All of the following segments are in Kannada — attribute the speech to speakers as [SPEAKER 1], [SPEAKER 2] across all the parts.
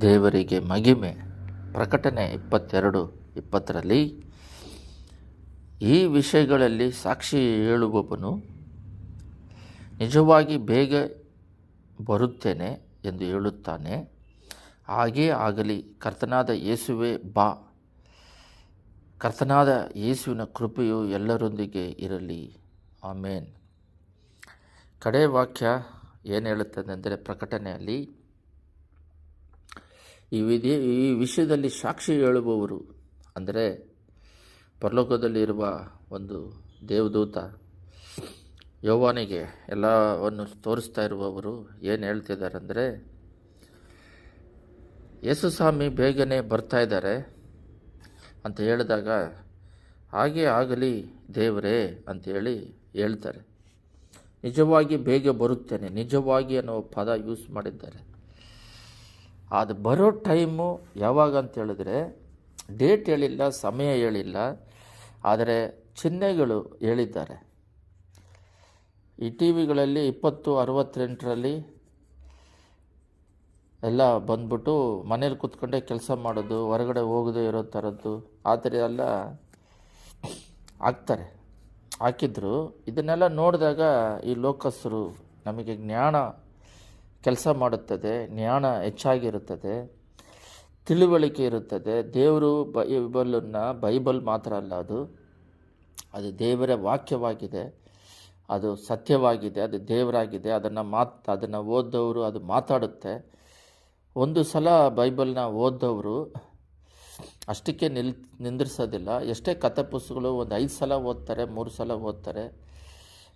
[SPEAKER 1] ದೇವರಿಗೆ ಮಹಿಮೆ. ಪ್ರಕಟಣೆ ಇಪ್ಪತ್ತೆರಡು, ಇಪ್ಪತ್ತರಲ್ಲಿ, ಈ ವಿಷಯಗಳಲ್ಲಿ ಸಾಕ್ಷಿ ಹೇಳುವವನು, ನಿಜವಾಗಿ ಬೇಗ ಬರುತ್ತೇನೆ ಎಂದು ಹೇಳುತ್ತಾನೆ. ಹಾಗೇ ಆಗಲಿ, ಕರ್ತನಾದ ಯೇಸುವೆ ಬಾ. ಕರ್ತನಾದ ಯೇಸುವಿನ ಕೃಪೆಯು ಎಲ್ಲರೊಂದಿಗೆ ಇರಲಿ. ಆಮೇನ್. ಕಡೆ ವಾಕ್ಯ ಏನು ಹೇಳುತ್ತದೆ ಅಂದರೆ ಪ್ರಕಟಣೆಯಲ್ಲಿ ಈ ವಿಧಿ, ಈ ವಿಷಯದಲ್ಲಿ ಸಾಕ್ಷಿ ಹೇಳುವವರು ಅಂದರೆ ಪರಲೋಕದಲ್ಲಿರುವ ಒಂದು ದೇವದೂತ ಯೌವನಿಗೆ ಎಲ್ಲವನ್ನು ತೋರಿಸ್ತಾ ಇರುವವರು ಏನು ಹೇಳ್ತಿದ್ದಾರೆ ಅಂದರೆ, ಯೇಸು ಸ್ವಾಮಿ ಬೇಗನೆ ಬರ್ತಾ ಇದ್ದಾರೆ ಅಂತ ಹೇಳಿದಾಗ, ಹಾಗೆ ಆಗಲಿ ದೇವರೇ ಅಂತೇಳಿ ಹೇಳ್ತಾರೆ. ನಿಜವಾಗಿ ಬೇಗ ಬರುತ್ತೇನೆ, ನಿಜವಾಗಿ ಅನ್ನೋ ಪದ ಯೂಸ್ ಮಾಡಿದ್ದಾರೆ. ಅದು ಬರೋ ಟೈಮು ಯಾವಾಗ ಅಂತ ಹೇಳಿದ್ರೆ, ಡೇಟ್ ಹೇಳಿಲ್ಲ, ಸಮಯ ಹೇಳಿಲ್ಲ, ಆದರೆ ಚಿಹ್ನೆಗಳು ಹೇಳಿದ್ದಾರೆ. ಈ ಟಿ ವಿಗಳಲ್ಲಿ ಇಪ್ಪತ್ತು, ಅರವತ್ತೆಂಟರಲ್ಲಿ ಎಲ್ಲ ಬಂದ್ಬಿಟ್ಟು ಮನೇಲಿ ಕೂತ್ಕೊಂಡೇ ಕೆಲಸ ಮಾಡೋದು, ಹೊರಗಡೆ ಹೋಗದೆ ಇರೋ ಥರದ್ದು, ಆ ಥರ ಎಲ್ಲ ಹಾಕ್ತಾರೆ ಹಾಕಿದ್ರು. ಇದನ್ನೆಲ್ಲ ನೋಡಿದಾಗ ಈ ಲೋಕಸ್ಸರು ನಮಗೆ ಜ್ಞಾನ ಕೆಲಸ ಮಾಡುತ್ತದೆ, ಜ್ಞಾನ ಹೆಚ್ಚಾಗಿರುತ್ತದೆ, ತಿಳುವಳಿಕೆ ಇರುತ್ತದೆ. ದೇವರು ಬೈಬಲನ್ನು ಬೈಬಲ್ ಮಾತ್ರ ಅಲ್ಲ ಅದು. ಅದು ದೇವರ ವಾಕ್ಯವಾಗಿದೆ. ಅದು ಸತ್ಯವಾಗಿದೆ, ಅದು ದೇವರಾಗಿದೆ. ಅದನ್ನು ಮಾತ್, ಅದನ್ನು ಓದ್ದವರು ಅದು ಮಾತಾಡುತ್ತೆ. ಒಂದು ಸಲ ಬೈಬಲ್ನ ಓದ್ದವರು ಅಷ್ಟಕ್ಕೆ ನಿಲ್, ನಿಂದಿರ್ಸೋದಿಲ್ಲ. ಎಷ್ಟೇ ಕಥೆ ಪುಸ್ತಕಗಳು ಒಂದು ಐದು ಸಲ ಓದ್ತಾರೆ, ಮೂರು ಸಲ ಓದ್ತಾರೆ.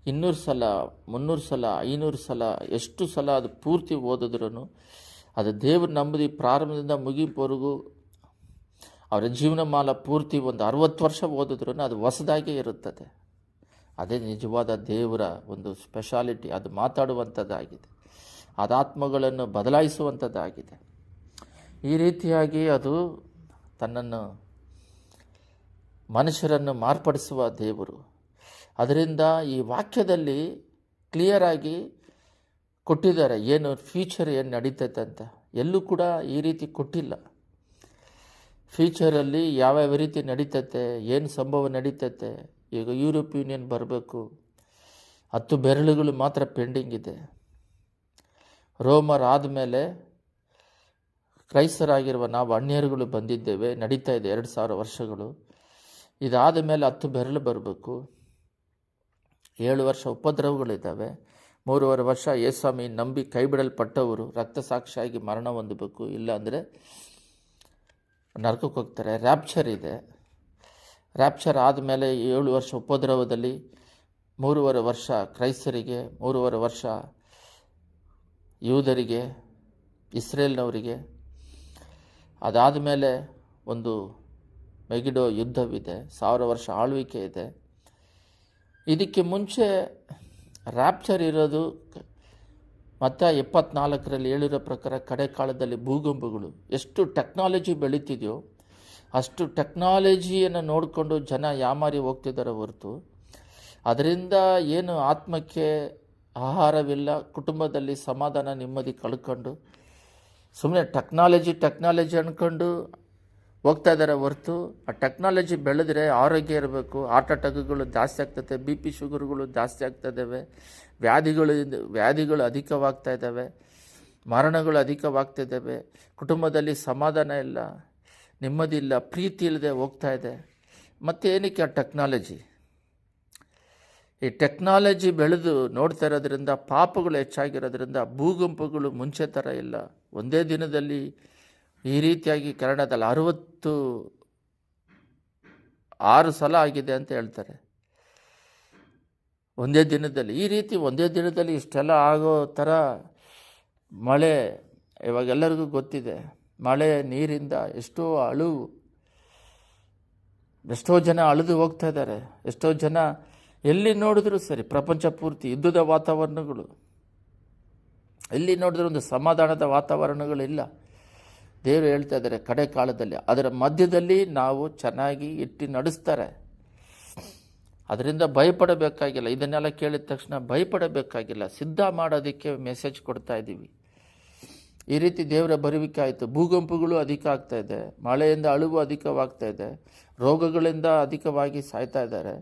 [SPEAKER 1] ಇನ್ನೂರು ಸಲ, ಮುನ್ನೂರು ಸಲ, ಐನೂರು ಸಲ, ಎಷ್ಟು ಸಲ ಅದು ಪೂರ್ತಿ ಓದಿದ್ರು ಅದು ದೇವ್ರ ನಂಬದಿ ಪ್ರಾರಂಭದಿಂದ ಮುಗಿಪವರೆಗೂ ಅವರ ಜೀವನಮಾಲ ಪೂರ್ತಿ ಒಂದು ಅರವತ್ತು ವರ್ಷ ಓದಿದ್ರು ಅದು ಹೊಸದಾಗೇ ಇರುತ್ತದೆ. ಅದೇ ನಿಜವಾದ ದೇವರ ಒಂದು ಸ್ಪೆಷಾಲಿಟಿ ಅದು ಮಾತಾಡುವಂಥದ್ದಾಗಿದೆ. ಅದಾತ್ಮಗಳನ್ನು ಬದಲಾಯಿಸುವಂಥದ್ದಾಗಿದೆ. ಈ ರೀತಿಯಾಗಿ ಅದು ತನ್ನನ್ನು ಮನುಷ್ಯರನ್ನು ಮಾರ್ಪಡಿಸುವ ದೇವರು. ಅದರಿಂದ ಈ ವಾಕ್ಯದಲ್ಲಿ ಕ್ಲಿಯರಾಗಿ ಕೊಟ್ಟಿದ್ದಾರೆ, ಏನು ಫ್ಯೂಚರ್ ಏನು ನಡೀತೈತೆ ಅಂತ. ಎಲ್ಲೂ ಕೂಡ ಈ ರೀತಿ ಕೊಟ್ಟಿಲ್ಲ. ಫ್ಯೂಚರಲ್ಲಿ ಯಾವ್ಯಾವ ರೀತಿ ನಡೀತೈತೆ, ಏನು ಸಂಭವ ನಡೀತೈತೆ, ಈಗ ಯುರೋಪ್ ಯೂನಿಯನ್ ಬರಬೇಕು, ಹತ್ತು ಬೆರಳುಗಳು ಮಾತ್ರ ಪೆಂಡಿಂಗ್ ಇದೆ. ರೋಮರ್ ಆದಮೇಲೆ ಕ್ರೈಸ್ತರಾಗಿರುವ ನಾವು ಅಣ್ಯರುಗಳು ಬಂದಿದ್ದೇವೆ, ನಡೀತಾ ಇದೆ ಎರಡು ಸಾವಿರ ವರ್ಷಗಳು. ಇದಾದ ಮೇಲೆ ಹತ್ತು ಬೆರಳು ಬರಬೇಕು. ಏಳು ವರ್ಷ ಉಪದ್ರವಗಳಿದ್ದಾವೆ. ಮೂರುವರೆ ವರ್ಷ ಯೇಸ್ವಾಮಿ ನಂಬಿ ಕೈ ಬಿಡಲ್ಪಟ್ಟವರು ರಕ್ತಸಾಕ್ಷಿಯಾಗಿ ಮರಣ ಹೊಂದಬೇಕು. ಇಲ್ಲಾಂದರೆ ನರಕಕ್ಕೆ ಹೋಗ್ತಾರೆ. ರ್ಯಾಪ್ಚರ್ ಇದೆ. ರ್ಯಾಪ್ಚರ್ ಆದಮೇಲೆ ಏಳು ವರ್ಷ ಉಪದ್ರವದಲ್ಲಿ ಮೂರುವರೆ ವರ್ಷ ಕ್ರೈಸ್ತರಿಗೆ, ಮೂರುವರೆ ವರ್ಷ ಯೂದರಿಗೆ, ಇಸ್ರೇಲ್ನವರಿಗೆ. ಅದಾದ ಮೇಲೆ ಒಂದು ಮೆಗಿಡೋ ಯುದ್ಧವಿದೆ. ಸಾವಿರ ವರ್ಷ ಆಳ್ವಿಕೆ ಇದೆ. ಇದಕ್ಕೆ ಮುಂಚೆ ರ್ಯಾಪ್ಚರ್ ಇರೋದು ಮತ್ತು ಎಪ್ಪತ್ನಾಲ್ಕರಲ್ಲಿ ಹೇಳಿರೋ ಪ್ರಕಾರ ಕಡೆ ಕಾಲದಲ್ಲಿ ಭೂಕಂಪಗಳು. ಎಷ್ಟು ಟೆಕ್ನಾಲಜಿ ಬೆಳೀತಿದೆಯೋ, ಅಷ್ಟು ಟೆಕ್ನಾಲಜಿಯನ್ನು ನೋಡಿಕೊಂಡು ಜನ ಯಾಮಾರಿ ಹೋಗ್ತಿದ್ದಾರೆ ಹೊರತು, ಅದರಿಂದ ಏನು ಆತ್ಮಕ್ಕೆ ಆಹಾರವಿಲ್ಲ, ಕುಟುಂಬದಲ್ಲಿ ಸಮಾಧಾನ ನೆಮ್ಮದಿ ಕಳ್ಕೊಂಡು ಸುಮ್ಮನೆ ಟೆಕ್ನಾಲಜಿ ಟೆಕ್ನಾಲಜಿ ಅಂದ್ಕೊಂಡು ಹೋಗ್ತಾ ಇದ್ದಾರೆ ಹೊರತು. ಆ ಟೆಕ್ನಾಲಜಿ ಬೆಳೆದ್ರೆ ಆರೋಗ್ಯ ಇರಬೇಕು. ಹಾರ್ಟ್ ಅಟ್ಯಾಕ್ಗಳು ಜಾಸ್ತಿ ಆಗ್ತದೆ. ಬಿ ಪಿ ಶುಗರ್ಗಳು ಜಾಸ್ತಿ ಆಗ್ತಾಯಿದ್ದಾವೆ ವ್ಯಾಧಿಗಳು ವ್ಯಾಧಿಗಳು ಅಧಿಕವಾಗ್ತಾ ಇದ್ದಾವೆ ಮರಣಗಳು ಅಧಿಕವಾಗ್ತಿದ್ದಾವೆ ಕುಟುಂಬದಲ್ಲಿ ಸಮಾಧಾನ ಇಲ್ಲ. ನೆಮ್ಮದಿ ಇಲ್ಲ ಪ್ರೀತಿ ಇಲ್ಲದೆ ಹೋಗ್ತಾ ಇದೆ. ಮತ್ತು ಏನಕ್ಕೆ ಆ ಟೆಕ್ನಾಲಜಿ ಈ ಟೆಕ್ನಾಲಜಿ ಬೆಳೆದು ನೋಡ್ತಾ ಇರೋದ್ರಿಂದ, ಪಾಪಗಳು ಹೆಚ್ಚಾಗಿರೋದ್ರಿಂದ ಭೂಗುಂಪುಗಳು ಮುಂಚೆ ಥರ ಇಲ್ಲ. ಒಂದೇ ದಿನದಲ್ಲಿ ಈ ರೀತಿಯಾಗಿ ಕನ್ನಡದಲ್ಲಿ ಅರುವತ್ತು ಆರು ಸಲ ಆಗಿದೆ ಅಂತ ಹೇಳ್ತಾರೆ. ಒಂದೇ ದಿನದಲ್ಲಿ, ಈ ರೀತಿ ಒಂದೇ ದಿನದಲ್ಲಿ ಇಷ್ಟೆಲ್ಲ ಆಗೋ ಥರ ಮಳೆ ಇವಾಗೆಲ್ಲರಿಗೂ ಗೊತ್ತಿದೆ. ಮಳೆ ನೀರಿಂದ ಎಷ್ಟೋ ಅಳು, ಎಷ್ಟೋ ಜನ ಅಳಿದು ಹೋಗ್ತಾ ಇದ್ದಾರೆ. ಎಷ್ಟೋ ಜನ ಎಲ್ಲಿ ನೋಡಿದ್ರು ಸರಿ, ಪ್ರಪಂಚ ಪೂರ್ತಿ ಯುದ್ಧದ ವಾತಾವರಣಗಳು. ಎಲ್ಲಿ ನೋಡಿದ್ರೂ ಒಂದು ಸಮಾಧಾನದ ವಾತಾವರಣಗಳಿಲ್ಲ ದೇವರು ಹೇಳ್ತಾ ಇದ್ದಾರೆ ಕಡೆ ಕಾಲದಲ್ಲಿ, ಅದರ ಮಧ್ಯದಲ್ಲಿ ನಾವು ಚೆನ್ನಾಗಿ ಇಟ್ಟು ನಡೆಸ್ತಾರೆ. ಅದರಿಂದ ಭಯಪಡಬೇಕಾಗಿಲ್ಲ. ಇದನ್ನೆಲ್ಲ ಕೇಳಿದ ತಕ್ಷಣ ಭಯಪಡಬೇಕಾಗಿಲ್ಲ. ಸಿದ್ಧ ಮಾಡೋದಕ್ಕೆ ಮೆಸೇಜ್ ಕೊಡ್ತಾ ಇದ್ದೀವಿ. ಈ ರೀತಿ ದೇವರ ಬರುವಿಕೆ ಆಯಿತು. ಭೂಕಂಪಗಳು ಅಧಿಕ ಆಗ್ತಾ ಇದೆ. ಮಳೆಯಿಂದ ಅಳುವು ಅಧಿಕವಾಗ್ತಾ ಇದೆ. ರೋಗಗಳಿಂದ ಅಧಿಕವಾಗಿ ಸಾಯ್ತಾ ಇದ್ದಾರೆ.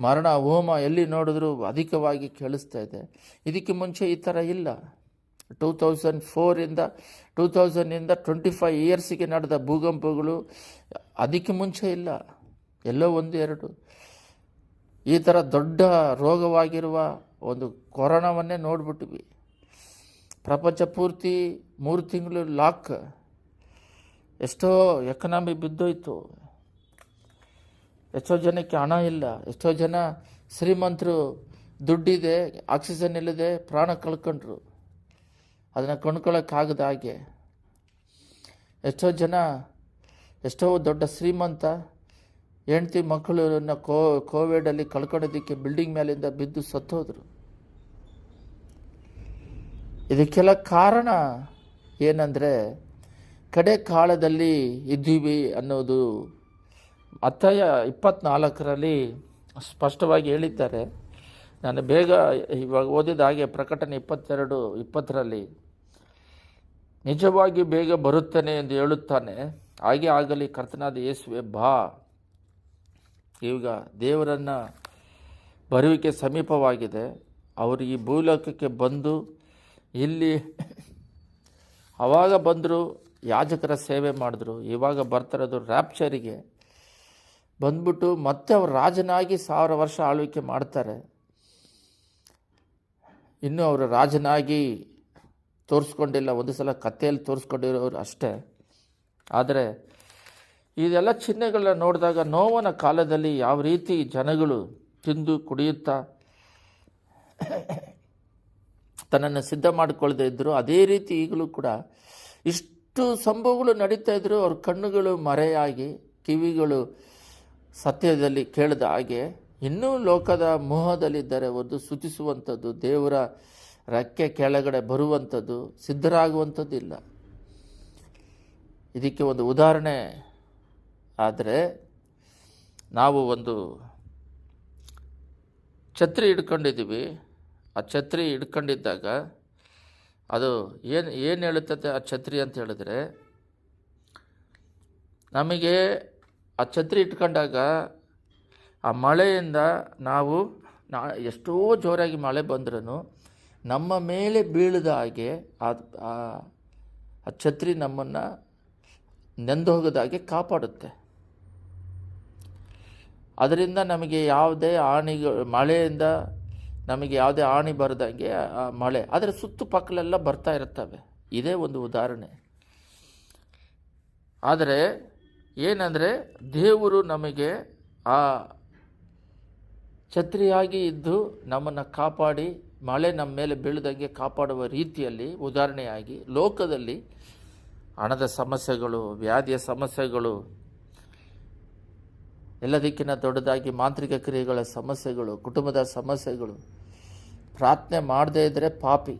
[SPEAKER 1] ಮರಣ, ಹೋಮ ಎಲ್ಲಿ ನೋಡಿದ್ರೂ ಅಧಿಕವಾಗಿ ಕೇಳಿಸ್ತಾ ಇದೆ. ಇದಕ್ಕೆ ಮುಂಚೆ ಈ ಥರ ಇಲ್ಲ. ಟೂ ತೌಸಂಡ್ ಫೋರಿಂದ ಟೂ ತೌಸಂಡಿಂದ ಟ್ವೆಂಟಿ ಫೈವ್ ಇಯರ್ಸಿಗೆ ನಡೆದ ಭೂಕಂಪಗಳು ಅದಕ್ಕೆ ಮುಂಚೆ ಇಲ್ಲ. ಎಲ್ಲೋ ಒಂದು ಎರಡು. ಈ ಥರ ದೊಡ್ಡ ರೋಗವಾಗಿರುವ ಒಂದು ಕೊರೋನಾವನ್ನೇ ನೋಡ್ಬಿಟ್ವಿ ಪ್ರಪಂಚ ಪೂರ್ತಿ ಮೂರು ತಿಂಗಳು ಲಾಕ್. ಎಷ್ಟೋ ಎಕನಾಮಿ ಬಿದ್ದೋಯ್ತು. ಎಷ್ಟೋ ಜನಕ್ಕೆ ಹಣ ಇಲ್ಲ. ಎಷ್ಟೋ ಜನ ಶ್ರೀಮಂತರು ದುಡ್ಡಿದೆ, ಆಕ್ಸಿಜನ್ ಇಲ್ಲದೆ ಪ್ರಾಣ ಕಳ್ಕೊಂಡ್ರು. ಅದನ್ನು ಕೊಂಡ್ಕೊಳ್ಳೋಕ್ಕಾಗದ ಹಾಗೆ. ಎಷ್ಟೋ ಜನ, ಎಷ್ಟೋ ದೊಡ್ಡ ಶ್ರೀಮಂತ ಹೆಂಡ್ತಿ ಮಕ್ಕಳನ್ನ ಕೋ ಕೋವಿಡಲ್ಲಿ ಕಳ್ಕೊಳ್ಳೋದಕ್ಕೆ ಬಿಲ್ಡಿಂಗ್ ಮೇಲಿಂದ ಬಿದ್ದು ಸತ್ತೋದ್ರು. ಇದಕ್ಕೆಲ್ಲ ಕಾರಣ ಏನಂದರೆ, ಕಡೆ ಕಾಲದಲ್ಲಿ ಇದ್ದೀವಿ ಅನ್ನೋದು ಅತ್ತಯ್ಯ ಇಪ್ಪತ್ನಾಲ್ಕರಲ್ಲಿ ಸ್ಪಷ್ಟವಾಗಿ ಹೇಳಿದ್ದಾರೆ. ನಾನು ಬೇಗ ಇವಾಗ ಓದಿದ ಹಾಗೆ ಪ್ರಕಟಣೆ ಇಪ್ಪತ್ತೆರಡು, ಇಪ್ಪತ್ತರಲ್ಲಿ ನಿಜವಾಗಿ ಬೇಗ ಬರುತ್ತೇನೆ ಎಂದು ಹೇಳುತ್ತಾನೆ. ಹಾಗೆ ಆಗಲಿ, ಕರ್ತನಾದ ಯೇಸುವೆ, ಬಾ. ಈಗ ದೇವರನ್ನು ಬರುವಿಕೆ ಸಮೀಪವಾಗಿದೆ. ಅವರು ಈ ಭೂಲೋಕಕ್ಕೆ ಬಂದು ಇಲ್ಲಿ ಅವಾಗ ಬಂದರು, ಯಾಜಕರ ಸೇವೆ ಮಾಡಿದ್ರು. ಇವಾಗ ಬರ್ತಿರೋದು ರ್ಯಾಪ್ಚರಿಗೆ ಬಂದ್ಬಿಟ್ಟು ಮತ್ತೆ ಅವ್ರು ರಾಜನಾಗಿ ಸಾವಿರ ವರ್ಷ ಆಳ್ವಿಕೆ ಮಾಡ್ತಾರೆ. ಇನ್ನೂ ಅವರು ರಾಜನಾಗಿ ತೋರಿಸ್ಕೊಂಡಿಲ್ಲ, ಒಂದು ಸಲ ಕಥೆಯಲ್ಲಿ ತೋರಿಸ್ಕೊಂಡಿರೋರು ಅಷ್ಟೇ. ಆದರೆ ಇದೆಲ್ಲ ಚಿಹ್ನೆಗಳನ್ನ ನೋಡಿದಾಗ ನೋವನ ಕಾಲದಲ್ಲಿ ಯಾವ ರೀತಿ ಜನಗಳು ತಿಂದು ಕುಡಿಯುತ್ತಾ ತನ್ನನ್ನು ಸಿದ್ಧ ಮಾಡಿಕೊಳ್ಳದೆ ಇದ್ದರು ಅದೇ ರೀತಿ ಈಗಲೂ ಕೂಡ ಇಷ್ಟು ಸಂಭವಗಳು ನಡೀತಾ ಇದ್ದರು ಅವ್ರ ಕಣ್ಣುಗಳು ಮರೆಯಾಗಿ, ಕಿವಿಗಳು ಸತ್ಯದಲ್ಲಿ ಕೇಳಿದ ಹಾಗೆ ಇನ್ನೂ ಲೋಕದ ಮೋಹದಲ್ಲಿದ್ದಾರೆ ಒಂದು ಸುತಿಸುವಂಥದ್ದು ದೇವರ ರೆಕ್ಕೆ ಕೆಳಗಡೆ ಬರುವಂಥದ್ದು ಸಿದ್ಧರಾಗುವಂಥದ್ದು ಇಲ್ಲ ಇದಕ್ಕೆ ಒಂದು ಉದಾಹರಣೆ ಆದರೆ, ನಾವು ಒಂದು ಛತ್ರಿ ಹಿಡ್ಕೊಂಡಿದ್ದೀವಿ. ಆ ಛತ್ರಿ ಹಿಡ್ಕೊಂಡಿದ್ದಾಗ ಅದು ಏನು ಏನು ಹೇಳುತ್ತದೆ ಆ ಛತ್ರಿ ಅಂತ ಹೇಳಿದ್ರೆ, ನಮಗೆ ಆ ಛತ್ರಿ ಇಟ್ಕೊಂಡಾಗ ಆ ಮಳೆಯಿಂದ ನಾವು ನಾ, ಎಷ್ಟೋ ಜೋರಾಗಿ ಮಳೆ ಬಂದ್ರೂ ನಮ್ಮ ಮೇಲೆ ಬೀಳದ ಹಾಗೆ ಆ ಛತ್ರಿ ನಮ್ಮನ್ನು ನೆಂದು ಹೋಗದ ಹಾಗೆ ಕಾಪಾಡುತ್ತೆ. ಅದರಿಂದ ನಮಗೆ ಯಾವುದೇ ಹಾನಿಗಳು ಮಳೆಯಿಂದ ನಮಗೆ ಯಾವುದೇ ಹಾನಿ ಬರದಂಗೆ ಆ ಮಳೆ ಅದರ ಸುತ್ತುಪಕ್ಕಲೆಲ್ಲ ಬರ್ತಾ ಇರ್ತವೆ ಇದೇ ಒಂದು ಉದಾಹರಣೆ. ಆದರೆ ಏನಂದರೆ ದೇವರು ನಮಗೆ ಆ ಛತ್ರಿಯಾಗಿ ಇದ್ದು ನಮ್ಮನ್ನು ಕಾಪಾಡಿ ಮಳೆ ನಮ್ಮ ಮೇಲೆ ಬೀಳದಂಗೆ ಕಾಪಾಡುವ ರೀತಿಯಲ್ಲಿ ಉದಾಹರಣೆಯಾಗಿ ಲೋಕದಲ್ಲಿ ಹಣದ ಸಮಸ್ಯೆಗಳು, ವ್ಯಾಧಿಯ ಸಮಸ್ಯೆಗಳು, ಎಲ್ಲದಕ್ಕಿಂತ ದೊಡ್ಡದಾಗಿ ಮಾಂತ್ರಿಕ ಕ್ರಿಯೆಗಳ ಸಮಸ್ಯೆಗಳು, ಕುಟುಂಬದ ಸಮಸ್ಯೆಗಳು. ಪ್ರಾರ್ಥನೆ ಮಾಡದೇ ಇದ್ದರೆ ಪಾಪಿ.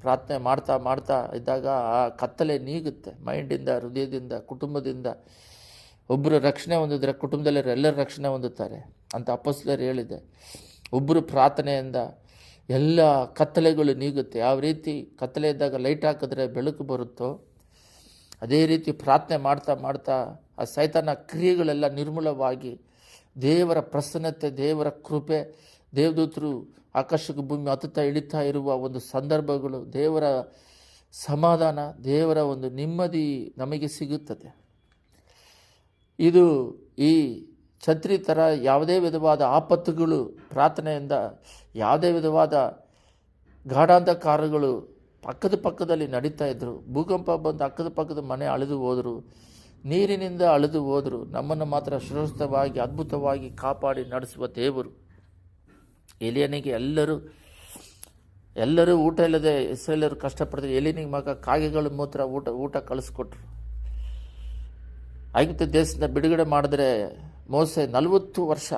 [SPEAKER 1] ಪ್ರಾರ್ಥನೆ ಮಾಡ್ತಾ ಮಾಡ್ತಾ ಇದ್ದಾಗ ಆ ಕತ್ತಲೆ ನೀಗುತ್ತೆ. ಮೈಂಡಿಂದ, ಹೃದಯದಿಂದ, ಕುಟುಂಬದಿಂದ. ಒಬ್ಬರು ರಕ್ಷಣೆ ಹೊಂದಿದ್ರೆ ಕುಟುಂಬದಲ್ಲಿ ಎಲ್ಲರೂ ರಕ್ಷಣೆ ಹೊಂದುತ್ತಾರೆ. ಅಂತ ಅಪಸ್ಲರು ಹೇಳಿದೆ ಒಬ್ಬರು ಪ್ರಾರ್ಥನೆಯಿಂದ ಎಲ್ಲ ಕತ್ತಲೆಗಳು ನೀಗುತ್ತೆ. ಯಾವ ರೀತಿ ಕತ್ತಲೆ ಇದ್ದಾಗ ಲೈಟ್ ಹಾಕಿದ್ರೆ ಬೆಳಕು ಬರುತ್ತೋ, ಅದೇ ರೀತಿ ಪ್ರಾರ್ಥನೆ ಮಾಡ್ತಾ ಮಾಡ್ತಾ ಆ ಸೈತಾನ ಕ್ರಿಯೆಗಳೆಲ್ಲ ನಿರ್ಮೂಲವಾಗಿ ದೇವರ ಪ್ರಸನ್ನತೆ, ದೇವರ ಕೃಪೆ, ದೇವದೂತರು ಆಕರ್ಷಕ ಭೂಮಿ ಹತ್ತುತ್ತಾ ಇಳಿತಾ ಇರುವ ಒಂದು ಸಂದರ್ಭಗಳು, ದೇವರ ಸಮಾಧಾನ, ದೇವರ ಒಂದು ನೆಮ್ಮದಿ ನಮಗೆ ಸಿಗುತ್ತದೆ. ಇದು ಈ ಛತ್ರಿ ಥರ ಯಾವುದೇ ವಿಧವಾದ ಆಪತ್ತುಗಳು, ಪ್ರಾರ್ಥನೆಯಿಂದ ಯಾವುದೇ ವಿಧವಾದ ಗಾಢಾಂಧಕಾರಗಳು ಪಕ್ಕದ ಪಕ್ಕದಲ್ಲಿ ನಡೀತಾ ಇದ್ದರು ಭೂಕಂಪ ಬಂದು ಅಕ್ಕದ ಪಕ್ಕದ ಮನೆ ಅಳೆದು ಹೋದರು. ನೀರಿನಿಂದ ಅಳೆದು ಹೋದರು. ನಮ್ಮನ್ನು ಮಾತ್ರ ಸುರಕ್ಷಿತವಾಗಿ ಅದ್ಭುತವಾಗಿ ಕಾಪಾಡಿ ನಡೆಸುವ ದೇವರು. ಎಲಿಯನಿಗೆ ಎಲ್ಲರೂ ಎಲ್ಲರೂ ಊಟ ಇಲ್ಲದೆ ಇಸ್ರೇಲರು ಕಷ್ಟಪಡ್ತಾರೆ ಎಲಿನಿಗೆ ಮಗ ಕಾಗೆಗಳು ಮೂತ್ರ ಊಟ ಊಟ ಕಳಿಸ್ಕೊಟ್ರು. ಐಗುಪ್ತ ದೇಶದಿಂದ ಬಿಡುಗಡೆ ಮಾಡಿದ್ರೆ ಮೋಸೆ ನಲವತ್ತು ವರ್ಷ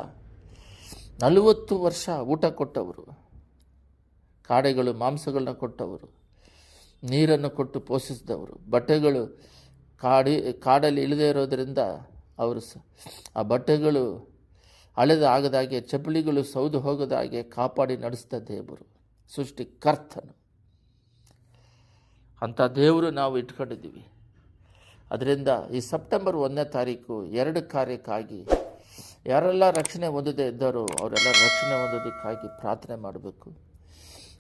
[SPEAKER 1] ನಲವತ್ತು ವರ್ಷ ಊಟ ಕೊಟ್ಟವರು, ಕಾಡೆಗಳು ಮಾಂಸಗಳನ್ನ ಕೊಟ್ಟವರು, ನೀರನ್ನು ಕೊಟ್ಟು ಪೋಷಿಸಿದವರು, ಬಟ್ಟೆಗಳು ಕಾಡಿ, ಕಾಡಲ್ಲಿ ಇಳದೇ ಇರೋದರಿಂದ ಅವರು ಆ ಬಟ್ಟೆಗಳು ಹಳೆದ ಆಗದಾಗೆ, ಚಪ್ಪಲಿಗಳು ಸೌದು ಹೋಗದ ಹಾಗೆ ಕಾಪಾಡಿ ನಡೆಸಿದ ದೇವರು ಸೃಷ್ಟಿ ಕರ್ತನು ಅಂಥ ದೇವರು ನಾವು ಇಟ್ಕೊಂಡಿದ್ದೀವಿ. ಅದರಿಂದ ಈ ಸೆಪ್ಟೆಂಬರ್ ಒಂದನೇ ತಾರೀಕು ಎರಡು ಕಾರ್ಯಕ್ಕಾಗಿ ಯಾರೆಲ್ಲ ರಕ್ಷಣೆ ಹೊಂದದೇ ಇದ್ದಾರೋ ಅವರೆಲ್ಲ ರಕ್ಷಣೆ ಹೊಂದೋದಕ್ಕಾಗಿ ಪ್ರಾರ್ಥನೆ ಮಾಡಬೇಕು.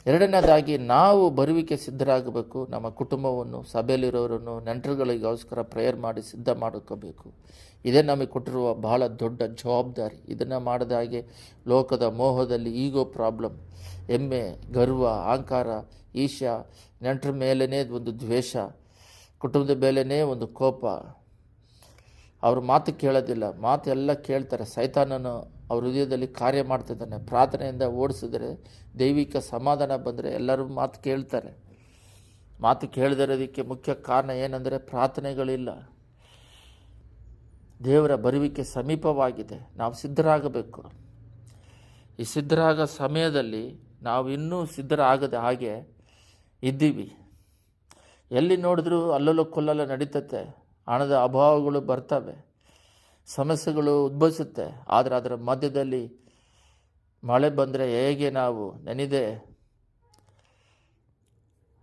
[SPEAKER 1] ಎರಡನೇದಾಗಿ ನಾವು ಬರುವಿಕೆ ಸಿದ್ಧರಾಗಬೇಕು. ನಮ್ಮ ಕುಟುಂಬವನ್ನು, ಸಭೆಯಲ್ಲಿರೋರನ್ನು, ನೆಂಟರುಗಳಿಗೋಸ್ಕರ ಪ್ರೇಯರ್ ಮಾಡಿ ಸಿದ್ಧ ಮಾಡ್ಕೋಬೇಕು. ಇದೇ ನಮಗೆ ಕೊಟ್ಟಿರುವ ಬಹಳ ದೊಡ್ಡ ಜವಾಬ್ದಾರಿ. ಇದನ್ನು ಮಾಡಿದ ಹಾಗೆ ಲೋಕದ ಮೋಹದಲ್ಲಿ ಈಗೋ ಪ್ರಾಬ್ಲಮ್ ಹೆಮ್ಮೆ, ಗರ್ವ, ಅಹಂಕಾರ ಈಶಾ ನೆಂಟರ ಮೇಲೇ ಒಂದು ದ್ವೇಷ ಕುಟುಂಬದ ಮೇಲೆಯೇ ಒಂದು ಕೋಪ. ಅವರು ಮಾತು ಕೇಳೋದಿಲ್ಲ. ಮಾತು ಎಲ್ಲ ಕೇಳ್ತಾರೆ. ಸೈತಾನನು ಅವ್ರ ಹೃದಯದಲ್ಲಿ ಕಾರ್ಯ ಮಾಡ್ತಿದ್ದಾನೆ. ಪ್ರಾರ್ಥನೆಯಿಂದ ಓಡಿಸಿದ್ರೆ ದೈವಿಕ ಸಮಾಧಾನ ಬಂದರೆ ಎಲ್ಲರೂ ಮಾತು ಕೇಳ್ತಾರೆ. ಮಾತು ಕೇಳದಿರೋದಕ್ಕೆ ಮುಖ್ಯ ಕಾರಣ ಏನಂದರೆ ಪ್ರಾರ್ಥನೆಗಳಿಲ್ಲ. ದೇವರ ಬರುವಿಕೆ ಸಮೀಪವಾಗಿದೆ. ನಾವು ಸಿದ್ಧರಾಗಬೇಕು. ಈ ಸಿದ್ಧರಾಗ ಸಮಯದಲ್ಲಿ ನಾವು ಇನ್ನೂ ಸಿದ್ಧರಾಗದ ಹಾಗೆ ಇದ್ದೀವಿ. ಎಲ್ಲಿ ನೋಡಿದ್ರೂ ಅಲ್ಲಲ್ಲೂ ಕೊಲ್ಲಲ್ಲ ನಡೀತತೆ. ಹಣದ ಅಭಾವಗಳು ಬರ್ತವೆ. ಸಮಸ್ಯೆಗಳು ಉದ್ಭವಿಸುತ್ತೆ. ಆದರೆ ಅದರ ಮಧ್ಯದಲ್ಲಿ ಮಳೆ ಬಂದರೆ ಹೇಗೆ ನಾವು ನೆನೆದೆ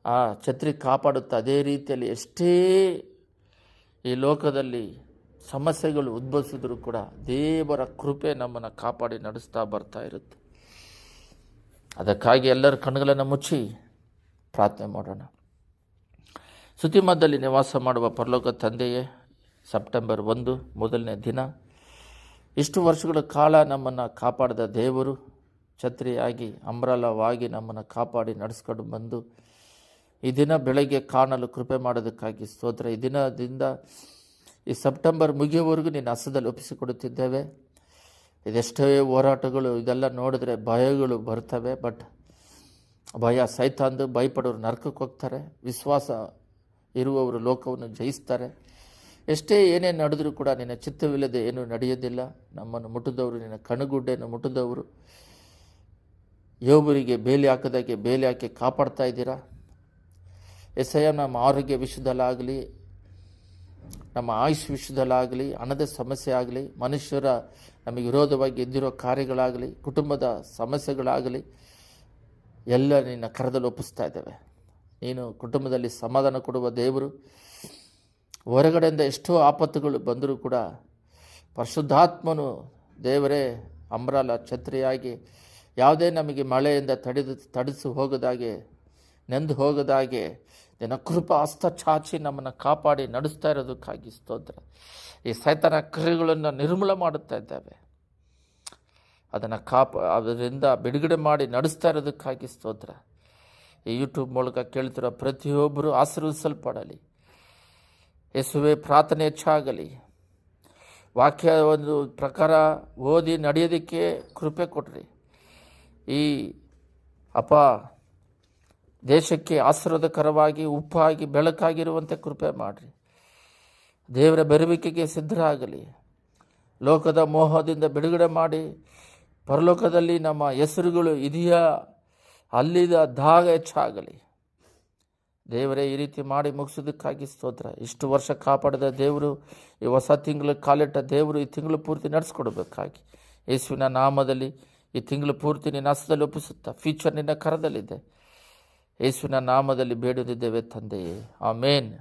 [SPEAKER 1] ಆ ಛತ್ರಿ ಕಾಪಾಡುತ್ತೆ ಅದೇ ರೀತಿಯಲ್ಲಿ ಎಷ್ಟೇ ಈ ಲೋಕದಲ್ಲಿ ಸಮಸ್ಯೆಗಳು ಉದ್ಭವಿಸಿದ್ರು ಕೂಡ ದೇವರ ಕೃಪೆ ನಮ್ಮನ್ನು ಕಾಪಾಡಿ ನಡೆಸ್ತಾ ಬರ್ತಾ ಇರುತ್ತೆ. ಅದಕ್ಕಾಗಿ ಎಲ್ಲರ ಕಣ್ಣುಗಳನ್ನು ಮುಚ್ಚಿ ಪ್ರಾರ್ಥನೆ ಮಾಡೋಣ. ಸುತಿಮದಲ್ಲಿ ನಿವಾಸ ಮಾಡುವ ಪರಲೋಕ ತಂದೆಯೇ, ಸೆಪ್ಟೆಂಬರ್ ಒಂದು, ಮೊದಲನೇ ದಿನ. ಇಷ್ಟು ವರ್ಷಗಳ ಕಾಲ ನಮ್ಮನ್ನು ಕಾಪಾಡಿದ ದೇವರು ಛತ್ರಿಯಾಗಿ ಅಂಬ್ರಲವಾಗಿ ನಮ್ಮನ್ನು ಕಾಪಾಡಿ ನಡೆಸ್ಕೊಂಡು ಬಂದು, ಈ ದಿನ ಬೆಳಗ್ಗೆ ಕಾಣಲು ಕೃಪೆ ಮಾಡೋದಕ್ಕಾಗಿ ಸ್ತೋತ್ರ. ಈ ದಿನದಿಂದ ಈ ಸೆಪ್ಟೆಂಬರ್ ಮುಗಿಯುವವರೆಗೂ ನೀನು ಹಸದಲ್ಲಿ ಒಪ್ಪಿಸಿಕೊಡುತ್ತಿದ್ದೇವೆ. ಇದೆಷ್ಟೇ ಹೋರಾಟಗಳು, ಇದೆಲ್ಲ ನೋಡಿದ್ರೆ ಭಯಗಳು ಬರ್ತವೆ, ಬಟ್ ಭಯ ಸೈತಾಂದು ಭಯಪಡೋರು ನರಕಕ್ಕೆ ಹೋಗ್ತಾರೆ. ವಿಶ್ವಾಸ ಇರುವವರು ಲೋಕವನ್ನು ಜಯಿಸ್ತಾರೆ. ಎಷ್ಟೇ ಏನೇ ನಡೆದರೂ ಕೂಡ ನಿನ್ನ ಚಿತ್ತವಿಲ್ಲದೆ ಏನೂ ನಡೆಯೋದಿಲ್ಲ. ನಮ್ಮನ್ನು ಮುಟ್ಟಿದವರು, ನಿನ್ನ ಕಣ್ಣುಗುಡ್ಡೆಯನ್ನು ಮುಟ್ಟಿದವರು. ಯೋಬರಿಗೆ ಬೇಲಿ ಹಾಕದಾಗೆ ಬೇಲಿ ಹಾಕಿ ಕಾಪಾಡ್ತಾ ಇದ್ದೀರಾ? ಐ ನಮ್ಮ ಆರೋಗ್ಯ ವಿಷಯದಲ್ಲಾಗಲಿ ನಮ್ಮ ಆಯುಷ್ ವಿಷಯದಲ್ಲಾಗಲಿ ಹಣದ ಸಮಸ್ಯೆ ಆಗಲಿ, ಮನುಷ್ಯರ ನಮಗೆ ವಿರೋಧವಾಗಿ ಎದ್ದಿರೋ ಕಾರ್ಯಗಳಾಗಲಿ, ಕುಟುಂಬದ ಸಮಸ್ಯೆಗಳಾಗಲಿ, ಎಲ್ಲ ನಿನ್ನ ಕರದಲ್ಲಿ ಒಪ್ಪಿಸ್ತಾ ಇದ್ದೇವೆ. ನೀನು ಕುಟುಂಬದಲ್ಲಿ ಸಮಾಧಾನ ಕೊಡುವ ದೇವರು. ಹೊರಗಡೆಯಿಂದ ಎಷ್ಟೋ ಆಪತ್ತುಗಳು ಬಂದರೂ ಕೂಡ ಪರಿಶುದ್ಧಾತ್ಮನು ದೇವರೇ, ಅಮ್ರಾಲ ಛತ್ರಿಯಾಗಿ ಯಾವುದೇ ನಮಗೆ ಮಳೆಯಿಂದ ತಡೆದು, ತಡಿಸಿ ಹೋಗದಾಗೆ, ನೆಂದು ಹೋಗದಾಗೆ, ನಿನ್ನ ಕೃಪ ಹಸ್ತ ಚಾಚಿ ನಮ್ಮನ್ನು ಕಾಪಾಡಿ ನಡೆಸ್ತಾ ಇರೋದಕ್ಕಾಗಿ ಸ್ತೋತ್ರ. ಈ ಸೈತನ ಕ್ರಿಯೆಗಳನ್ನು ನಿರ್ಮೂಲ ಮಾಡುತ್ತಾ ಇದ್ದಾವೆ. ಅದನ್ನು ಕಾಪ, ಅದರಿಂದ ಬಿಡುಗಡೆ ಮಾಡಿ ನಡೆಸ್ತಾ ಇರೋದಕ್ಕಾಗಿ ಸ್ತೋತ್ರ. ಈ ಯೂಟ್ಯೂಬ್ ಮೂಲಕ ಕೇಳ್ತಿರೋ ಪ್ರತಿಯೊಬ್ಬರು ಆಶೀರ್ವಿಸಲ್ಪಡಲಿ ಯೇಸುವೆ, ಪ್ರಾರ್ಥನೆ ಹೆಚ್ಚಾಗಲಿ. ವಾಕ್ಯ ಒಂದು ಪ್ರಕಾರ ಓದಿ ನಡೆಯೋದಕ್ಕೆ ಕೃಪೆ ಕೊಟ್ರಿ ಈ, ಅಪ್ಪ, ದೇಶಕ್ಕೆ ಆಶೀರ್ವಾದಕರವಾಗಿ, ಉಪ್ಪಾಗಿ, ಬೆಳಕಾಗಿರುವಂತೆ ಕೃಪೆ ಮಾಡಿರಿ. ದೇವರ ಬೆರವಿಕೆಗೆ ಸಿದ್ಧರಾಗಲಿ. ಲೋಕದ ಮೋಹದಿಂದ ಬಿಡುಗಡೆ ಮಾಡಿ. ಪರಲೋಕದಲ್ಲಿ ನಮ್ಮ ಹೆಸರುಗಳು ಇದೆಯಾ? ಅಲ್ಲಿದ ದಾಗ ಹೆಚ್ಚಾಗಲಿ. ದೇವರೇ, ಈ ರೀತಿ ಮಾಡಿ ಮುಗಿಸೋದಕ್ಕಾಗಿ ಸ್ತೋತ್ರ. ಇಷ್ಟು ವರ್ಷ ಕಾಪಾಡಿದ ದೇವರು, ಈ ಹೊಸ ತಿಂಗಳು ಕಾಲಿಟ್ಟ ದೇವರು ಈ ತಿಂಗಳು ಪೂರ್ತಿ ನಡೆಸ್ಕೊಡ್ಬೇಕಾಗಿ. ಯೇಸುವಿನ ನಾಮದಲ್ಲಿ ಈ ತಿಂಗಳು ಪೂರ್ತಿ ನಿನ್ನ ಹಸ್ತದಲ್ಲಿ ಒಪ್ಪಿಸುತ್ತಾ ಫ್ಯೂಚರ್ ನಿನ್ನ ಕರದಲ್ಲಿದೆ. ಯೇಸುವಿನ ನಾಮದಲ್ಲಿ ಬೇಡುತ್ತಿದ್ದೇವೆ ತಂದೆಯೇ. ಆಮೇನ್.